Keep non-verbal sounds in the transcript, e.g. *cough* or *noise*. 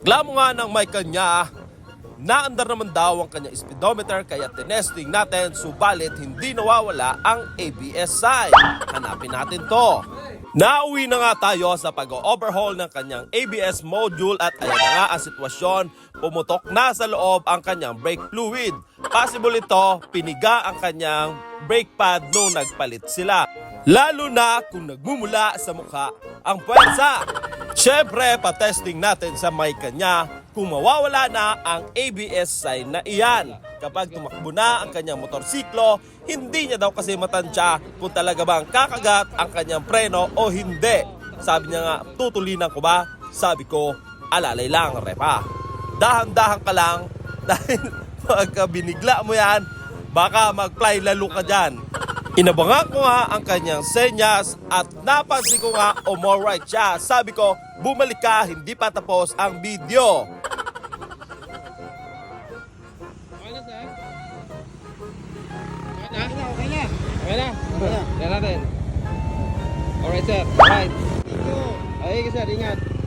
Reklamo nga ng may kanya, naandar naman daw ang kanyang speedometer kaya tinesting natin subalit hindi nawawala ang ABS sign. Hanapin natin to. Nauwi na nga tayo sa pag-overhaul ng kanyang ABS module at ayan nga ang sitwasyon. Pumutok na sa loob ang kanyang brake fluid. Possible ito, piniga ang kanyang brake pad nung nagpalit sila. Lalo na kung nagmumula sa mukha ang puwersa. Siyempre, patesting natin sa may kanya kung mawawala na ang ABS sign na iyan. Kapag tumakbo na ang kanyang motorsiklo, hindi niya daw kasi matansya kung talaga bang kakagat ang kanyang preno o hindi. Sabi niya nga, tutulinan ko ba? Sabi ko, alalay lang, repa. Dahan-dahan ka lang *laughs* dahil pagka binigla mo yan, baka mag-fly lalo ka dyan. Inabangan ko nga ang kanyang senyas at napansin ko nga umorite siya. Sabi ko, bumalik ka, hindi pa tapos ang video. Okay na, sir? Okay na? Okay na. Okay na? Okay na. Tignan natin. Alright, sir. Alright. Okay, sir. Ingat.